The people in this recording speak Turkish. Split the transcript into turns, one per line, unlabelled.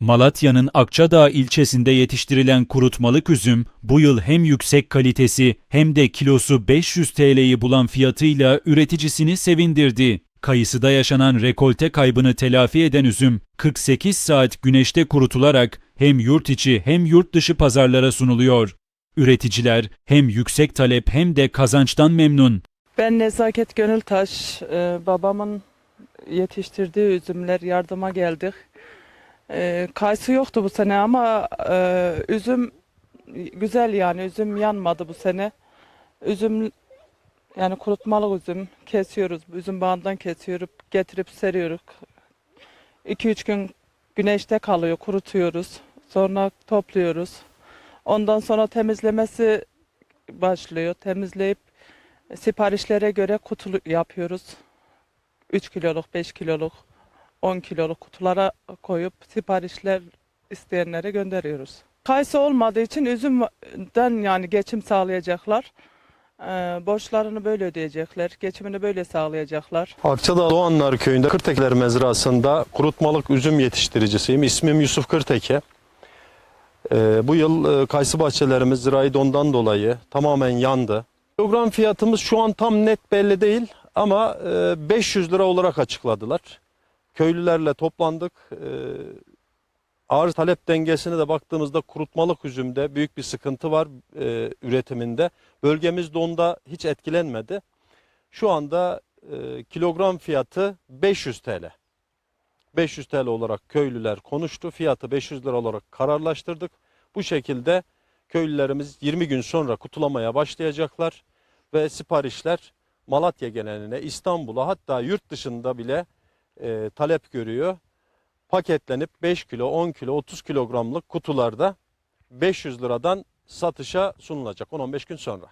Malatya'nın Akçadağ ilçesinde yetiştirilen kurutmalık üzüm bu yıl hem yüksek kalitesi hem de kilosu 500 TL'yi bulan fiyatıyla üreticisini sevindirdi. Kayısıda yaşanan rekolte kaybını telafi eden üzüm 48 saat güneşte kurutularak hem yurt içi hem yurt dışı pazarlara sunuluyor. Üreticiler hem yüksek talep hem de kazançtan memnun.
Ben Nezaket Gönültaş, e, babamın yetiştirdiği üzümler yardıma geldik. E, kayısı yoktu bu sene ama e, üzüm güzel yani üzüm yanmadı bu sene. Üzüm yani kurutmalık üzüm kesiyoruz, üzüm bağından kesiyoruz, getirip seriyoruz. 2-3 gün güneşte kalıyor, kurutuyoruz. Sonra topluyoruz. Ondan sonra temizlemesi başlıyor. Temizleyip siparişlere göre kutu yapıyoruz. 3 kiloluk, 5 kiloluk, 10 kiloluk kutulara koyup siparişler isteyenlere gönderiyoruz. Kayısı olmadığı için üzümden yani geçim sağlayacaklar. Ee, borçlarını böyle ödeyecekler, geçimini böyle sağlayacaklar.
Akçadağ Doğanlar Köyü'nde Kırtekiler Mezrası'nda kurutmalık üzüm yetiştiricisiyim. İsmim Yusuf Kırteke. Ee, bu yıl e, kayısı bahçelerimiz zirai dondan dolayı tamamen yandı. Kilogram fiyatımız şu an tam net belli değil ama e, 500 lira olarak açıkladılar. Köylülerle toplandık. E, arz talep dengesine de baktığımızda kurutmalık üzümde büyük bir sıkıntı var e, üretiminde. Bölgemiz donda hiç etkilenmedi. Şu anda e, kilogram fiyatı 500 TL. 500 TL olarak köylüler konuştu. Fiyatı 500 lira olarak kararlaştırdık. Bu şekilde köylülerimiz 20 gün sonra kutulamaya başlayacaklar ve siparişler Malatya geneline, İstanbul'a hatta yurt dışında bile e, talep görüyor. Paketlenip 5 kilo, 10 kilo, 30 kilogramlık kutularda 500 liradan satışa sunulacak 10-15 gün sonra.